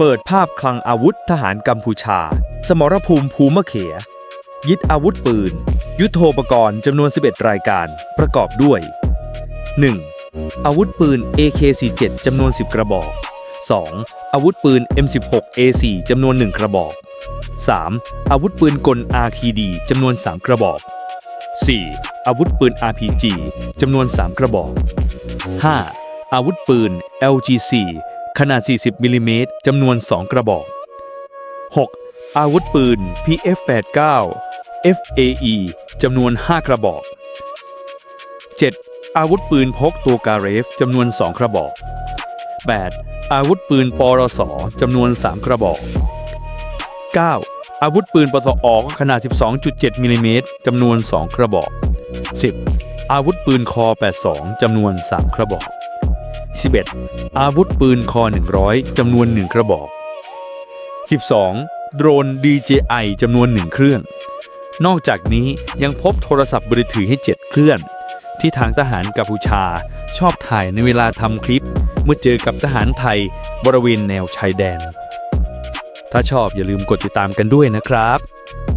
เปิดภาพคลังอาวุธทหารกัมพูชา สมรภูมิภูมะเขยยึดอาวุธปืน ยุทโธปกรณ์จำนวน 11 รายการประกอบด้วย 1. อาวุธปืน AK47 จำนวน 10 กระบอก 2. อาวุธปืน M16A4 จำนวน 1 กระบอก 3. อาวุธปืนกล RPD จำนวน 3 กระบอก 4. อาวุธปืน RPG จำนวน 3 กระบอก 5. อาวุธปืน LGC ขนาด 40 มิลลิเมตรจำนวน 2 กระบอก 6. อาวุธปืน PF89 FAE จำนวน 5 กระบอก 7. อาวุธปืนพกตัวการเรฟจำนวน 2 กระบอก 8. อาวุธปืนปรสจำนวน 3 กระบอก 9. อาวุธปืนปตอขนาด 12.7 มิลลิเมตรจำนวน 2 กระบอก 10. อาวุธปืนคอ 82 จำนวน 3 กระบอก 11. อาวุธปืนคอ 100 จำนวน 1 กระบอก 12. โดรน DJI จำนวน 1 เครื่อง นอกจากนี้ยังพบโทรศัพท์มือถือให้ 7 เครื่อง ที่ทางทหารกัมพูชาชอบถ่ายในเวลาทำคลิป เมื่อเจอกับทหารไทยบริเวณแนวชายแดน ถ้าชอบอย่าลืมกดติดตามกันด้วยนะครับ